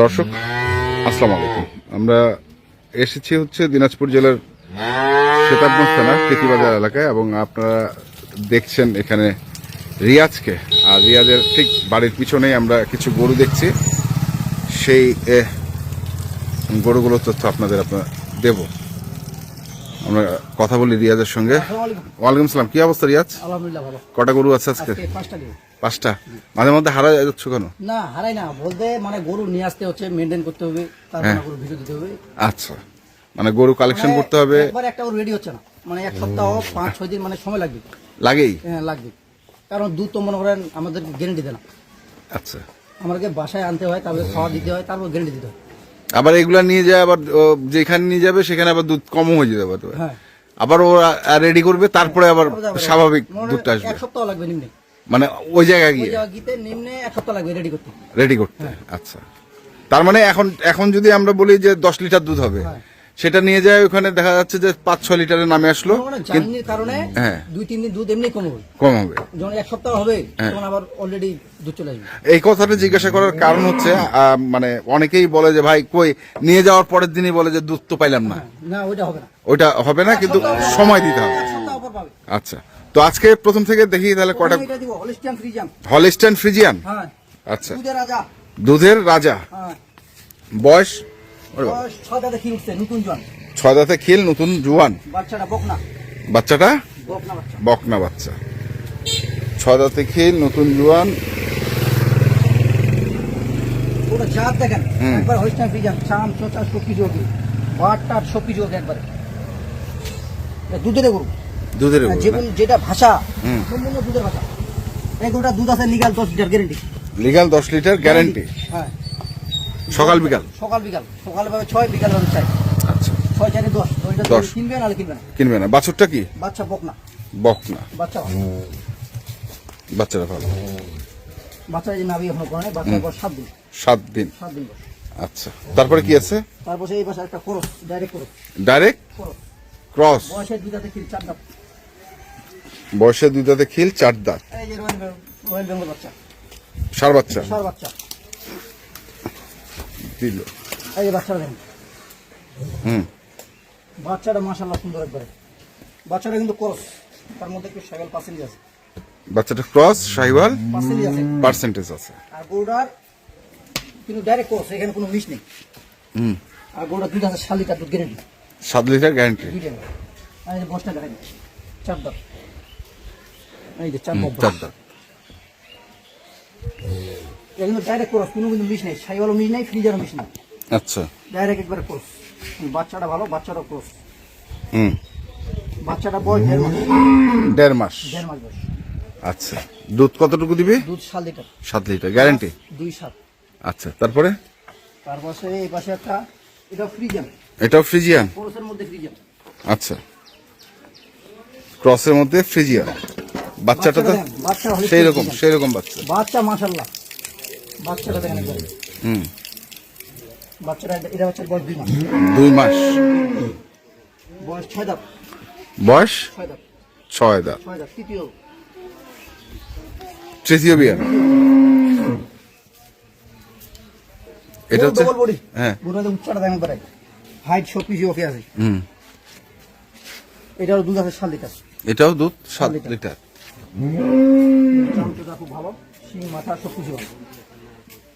দর্শক, আসসালাম আলাইকুম। আমরা এসেছি হচ্ছে দিনাজপুর জেলার সেতাবগঞ্জ থানা কেতিবাজার এলাকায় এবং আপনারা দেখছেন এখানে রিয়াজকে। আর রিয়াজের ঠিক বাড়ির পিছনেই আমরা কিছু গরু দেখছি। সেই গরুগুলোর তথ্য আপনাদের আপনার দেব। আমরা কথা বলি রিয়াজের সঙ্গে। ওয়ালাইকুম সালাম কি অবস্থা রিয়াজ? আলহামদুলিল্লাহ ভালো। কটা গরু আছে আজকে? পাঁচটা মাঝে মধ্যে হারা যাচ্ছ কেন? না হারাই না। বলতে মানে গরু নিয়ে আসতে হচ্ছে মেনটেন করতে হবে তারপর হ্যাঁ। গরু ভিডিও দিতে হবে। আচ্ছা। মানে গরু কালেকশন মানে করতে হবে। একবার একটা গরু রেডি হচ্ছে না। মানে এক সপ্তাহ পাঁচ ছয় দিন মানে সময় লাগবে। লাগেই? হ্যাঁ লাগবে। কারণ দুধ তো মনে করেন আমাদের গ্যারেন্টি দেয় না। আচ্ছা। আমাদেরকে বাসায় আনতে হয় তারপরে খাওয়া দিতে হয় তারপর গ্যারেন্টি দিতে হয়। আবার এগুলা নিয়ে যায় আবার ও, যেখানে নিয়ে যাবে সেখানে আবার দুধ কম হয়ে যাবে পারে হ্যাঁ। আবার ও রেডি করবে তারপরে আবার স্বাভাবিক দুধটা আসবে। এক সপ্তাহ লাগবে নিম্নে। মানে ওই জায়গায় গিয়ে? গিতে নিম্নে এক সপ্তাহ লাগবে রেডি করতে। রেডি করতে আচ্ছা। তার মানে এখন এখন যদি আমরা বলি যে দশ লিটার দুধ হবে হ্যাঁ। সেটা নিয়ে যায় ওখানে দেখা যাচ্ছে যে পাঁচ ছ লিটারে নামে আসলো। জার্নির কারণে হ্যাঁ। দুই তিন দিন দুধ এমনি কম হবে। কম হবে। যখন এক সপ্তাহ হবে হ্যাঁ। তখন আবার অলরেডি দুধ চলে আসবে। এই কথাটা জিজ্ঞাসা করার কারণ হচ্ছে মানে অনেকেই বলে যে ভাই কই? নিয়ে যাওয়ার পরের দিনই বলে যে দুধ তো পাইলাম না। না ওইটা হবে না। ওইটা হবে না কিন্তু সময় দিতে হবে। আচ্ছা। তো আজকে প্রথম থেকে দেখি তাহলে কটা হলিস্টাইন ফ্রিজিয়ান হ্যাঁ। আচ্ছা। দুধের রাজা। হ্যাঁ। বয়স? ছয় খিল উঠছে নতুন জন ছয় দাঁতে খিল নতুন জুয়ান? বাচ্চাটা বকনা। বাচ্চাটা? বকনা বাচ্চা। ছয় দাঁতে খিল নতুন জুয়ান। পুরো জাত দেখেন। একবার হলিস্টিয়ান ফ্রিজিয়াম চাম চোচা সব কিছু ওকে বাট টাট সব কিছু ওকে একবারে দুধের গরু। দুধের গরু যেটা ভাষা সম্পূর্ণ দুধের ভাষা। এই গরুটা দুধ আছে লিগাল দশ লিটার গ্যারেন্টি লিগাল দশ লিটার গ্যারান্টি হ্যাঁ। সকাল বিকাল? সকাল বিকাল। সকাল ভাবে ছয় বিকাল ভাবে চাই আচ্ছা। ছয় চারে দশ। ওইটা দশ। কিনবে নাহলে কিনবে না? কিনবে না। বাছুরটা কি? বাচ্চা বকনা। বকনা। বাচ্চা ভালো। বাচ্চাটা ভালো। বাচ্চা যে নাবি এখনও করে নাই বাচ্চা বয়স সাত দিন। সাত দিন। সাত দিন আচ্ছা। তারপরে কি আছে? তারপর এই পাশে একটা ডাইরেক্ট ডাইরেক্ট ক্রস। বয়সের চার দাঁত। বয়সে দুই দাঁতে খিল চার দাঁত। এই যে রয়েল বেঙ্গল বাচ্চা। সার বাচ্চা? সার বাচ্চা। দিল। এই বাচ্চাটা দেখেন। হুম। বাচ্চাটা মাশাল্লাহ সুন্দর একবারে। বাচ্চাটা কিন্তু খরচ তার মধ্যে একটু সেভেল পার্সেন্ট আছে। বাচ্চাটা ক্রস শাহিওয়াল পার্সেন্ট আছে। পার্সেন্টেজ আছে। আর গরুটার কিন্তু ডাইরেক্ট খরচ এখানে কোনো মিস নেই। হুম। আর গরুটা দুধ আছে শাল লিটার দুধ গ্যারেন্টি সাত লিটার গ্যারান্টি আর এই যে বসটা দেখেন চার দাঁত। এই যে চার দাঁত। চার দাঁত। কিন্তু ডাইরেক্ট খরচ কোনো কিন্তু মিস নেই। সাইওয়ালও মিস নেই ফ্রিজারও মিস নেই। আচ্ছা। ডাইরেক্ট একবারে খরচ বাচ্চাটা ভালো বাচ্চাটা খরচ হুম। বাচ্চাটা বয়স দেড় মাস। দেড় মাস। দেড় মাস বয়স। আচ্ছা। দুধ কতটুকু দিবে? দুধ সাত লিটার। সাত লিটার গ্যারান্টি দুই সাত। আচ্ছা তারপরে? তার পাশে এই পাশে একটা এটা ফ্রিজাম এটাও ফ্রিজিয়ান খরচের মধ্যে ফ্রিজাম আচ্ছা। ক্রসের মধ্যে ফ্রিজিয়ান বাচ্চাটা তো সেই রকম সেই রকম বাচ্চা। বাচ্চা মাশাল্লাহ বাচ্চাটা দেখেন হুম। বাচ্চাটা এটা হচ্ছে বয়স দুই মাস। দুই মাস। বয়স ছয় দাঁত বয়স? ছয় দাঁত ছয় দাঁত ছয় দাঁত তৃতীয়। তৃতীয় বিয়ান এটা হচ্ছে হ্যাঁ। বুড়াতে উচ্চটা দেখেন একবারে। হাইট সব কিছু ওকে আছে। হুম। এটারও দুধ আছে সাত লিটার। এটাও দুধ সাত লিটার। লিটার। খুব ভালো। শিং মাথা সব কিছু ভালো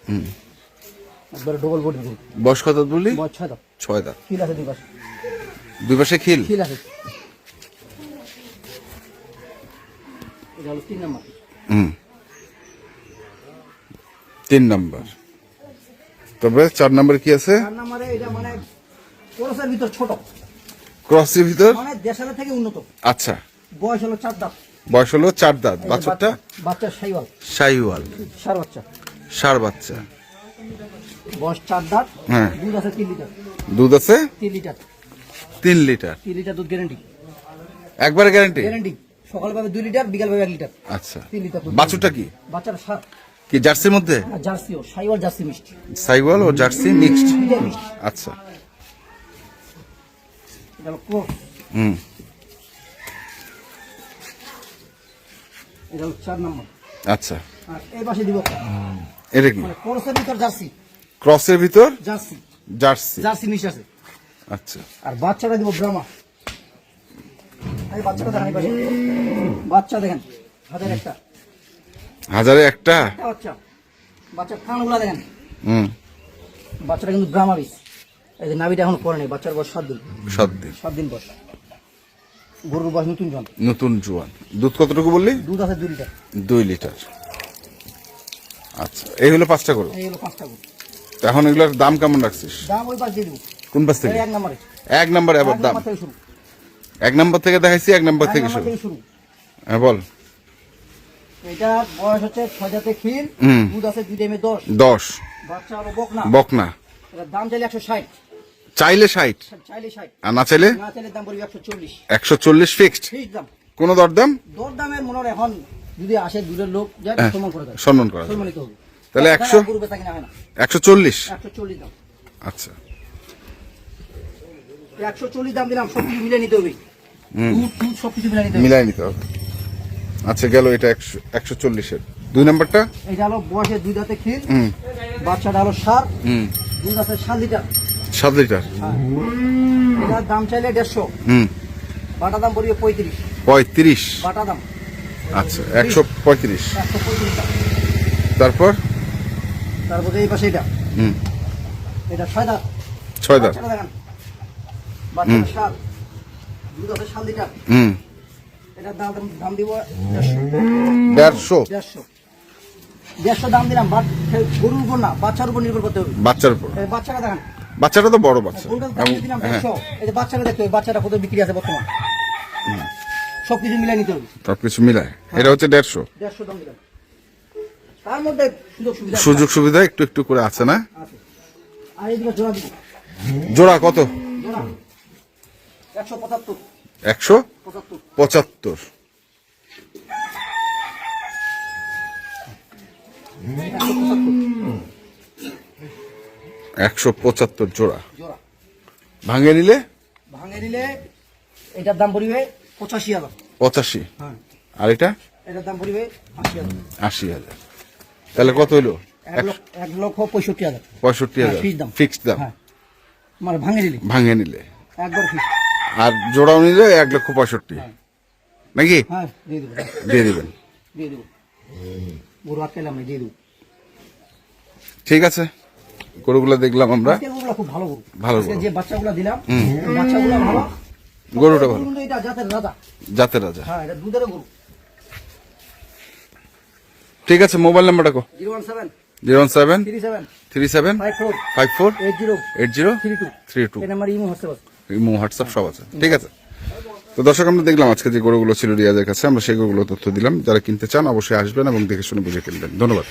একবারে ডবল বডি গরু বয়স কত বললি? ছয় দাঁত। ছয় দাঁত। খিল আছে দুই পাশে। দুই পাশে খিল? খিল আছে। এটা হলো তিন নম্বর। হুম। তিন নাম্বার। তবে চার নাম্বার কি আছে? চার নম্বরে এটা মানে খরচের ভিতর ছোট। ক্রসের ভিতর? মানে থেকে উন্নত। আচ্ছা। বয়স হলো চার দাঁত। বয়স হলো চার দাঁত। বাছুরটা? বাচ্চা- বাচ্চা সাইওয়াল সার বাচ্চা। ষাড় বাচ্চা। বয়স চার দাঁত হ্যাঁ। দুধ আছে তিন লিটার। দুধ আছে? তিন লিটার। তিন লিটার। তিন লিটার দুধ গ্যারেন্টি একবারে গ্যারান্টি গ্যারেন্টি সকাল ভাবে দুই লিটার বিকাল ভাবে এক লিটার। আচ্ছা। তিন লিটার বাছুরটা কি? বাচ্চাটা সার। কি জার্সির মধ্যে? আর জার্সিও সাইওয়াল জার্সি মিষ্টি। সাইওয়াল ও জার্সি মিক্সড? আচ্ছা। হুম। এটা চার নম্বর। আচ্ছা। আর এই পাশে দিব এটা কি? মানে ক্রসের ভিতর জার্সি। ক্রসের ভিতর? জার্সি। জার্সি। জার্সি মিশ আছে। আচ্ছা। আর বাচ্চাটা দিব ব্রাহ্মা। এই বাচ্চাটা দেখেন বাচ্চা দেখেন হাজার একটা। হাজারে একটা? একটা বাচ্চা। বাচ্চার কানগুলা দেখেন। হুম। বাচ্চাটা কিন্তু ব্রাহ্মা বিষ এই যে নাভিটা এখন নেই বাচ্চার বয়স সাত দিন। সাত দিন। সাত দিন বয়স। গরুর বয়স নতুন জন নতুন জোয়ান। দুধ কতটুকু বললি? দুধ আছে দুই লিটার। দুই লিটার। আচ্ছা এই হলো পাঁচটা গরু? এই হলো পাঁচটা গরু। এখন এগুলোর দাম কেমন রাখছিস? দাম ওই পাশ দিয়ে কোন পাশ থেকে? এক নম্বরে। এক নাম্বার এক এবার দাম এক নাম্বার থেকে দেখাইছি এক নাম্বার থেকে শুরু। হ্যাঁ বল। এটা বয়স হচ্ছে ছয় ক্ষীর দুধ আছে দুই ডেমে দশ। দশ। বাচ্চা আরও বক বকনা। এটার দাম চাইলে একশো ষাট। চাইলে ষাট? চাইলে ষাট। আর না চাইলে? না চাইলে দাম পড়বে একশো চল্লিশ। একশো চল্লিশ ফিক্সড কোন দরদাম? দর দামের মনে হয় এখন যদি আসে দূরের লোক যায় হ্যাঁ, সম্মান করে সম্মান করা যাবে। সম্মানিত হবে তাহলে তাছাড়া 100? গরু বেচা কিনা না। একশো চল্লিশ? একশো চল্লিশ দাম। আচ্ছা। একশো চল্লিশ দাম দিলাম সব কিছু মিলে নিতে হবে। দুধ টুধ সব মিলে নিতে হবে। মিলাই নিতে হবে। আচ্ছা গেল এটা একশো একশো চল্লিশের। দুই নাম্বারটা? এটা হলো বয়সে দুই দাঁতে ক্ষীর বাচ্চাটা হলো সার। হুম। দুধ আছে সাত লিটার। সাত লিটার। এটার দাম চাইলে দেড়শো। বাটা দাম পড়বে পঁয়ত্রিশ। পঁয়ত্রিশ। বাটা দাম। আচ্ছা একশো পঁয়ত্রিশ। তারপর? তারপরে এই পাশে এটা। হুম। এটা ছয় দাঁত ছয় দাঁত দুধ আছে সাত লিটার হুম। দাম দাম দিব দেড়শো। দেড়শো? দেড়শো। দাম দিলাম বাট গরুর উপর না বাচ্চার উপর নির্ভর করতে হবে। বাচ্চার উপর। বাচ্চাটা দেখেন। বাচ্চাটা তো বড় বাচ্চা। হ্যাঁ। বাচ্চাটা দেখতে হবে বাচ্চাটা কত বিক্রি আছে বর্তমান? সব কিছু মিলাই নিতে হবে। সবকিছু মিলায়? এটা হচ্ছে দেড়শো। দেড়শো দাম দিলাম। তার মধ্যে সুযোগ সুবিধা সুযোগ সুবিধা একটু একটু করে আছে না? আর জোড়া দিব। জোড়া কত? জোড়া। একশো পঁচাত্তর। একশো পঁচাত্তর। পঁচাত্তর। একশো পঁচাত্তর জোড়া। জোড়া। ভাঙে নিলে? ভাঙে দিলে এটার দাম পড়বে পঁচাশি হাজার। পঁচাশি? হ্যাঁ। আর এটা? এটার দাম পড়বে আশি হাজার। তাহলে কত হইল? এক লক্ষ পঁয়ষট্টি হাজার। পঁয়ষট্টি হ্যাঁ, হাজার। দাম। ফিক্সড দাম। হ্যাঁ। মানে ভাঙে দিলি ভাঙে নিলে। একবার আর জোড়াও নিলে এক লক্ষ পঁয়ষট্টি। নাকি? হ্যাঁ দিয়ে দেবো। দিয়ে দিবেন। গরু দিয়ে দেবো। গরুগুলো দেখলাম আমরা। খুব ভালো গরু। যে বাচ্চাগুলো দিলাম বাচ্চাগুলো ভালো। গরুটা ভালো। এটা জাতের রাজা। জাতের রাজা। হ্যাঁ এটা দুধের গরু। ঠিক আছে মোবাইল নাম্বারটা কো। Zero one seven. Three seven. Five four. Eight zero. Eight zero. Three two. Three two. এই number imo WhatsApp imo WhatsApp সব আছে। ঠিক আছে। তো দর্শক আমরা দেখলাম আজকে যে গরুগুলো ছিল রিয়াজের কাছে আমরা সেই গরুগুলো তথ্য দিলাম। যারা কিনতে চান অবশ্যই আসবেন এবং দেখে শুনে বুঝে কিনবেন। ধন্যবাদ।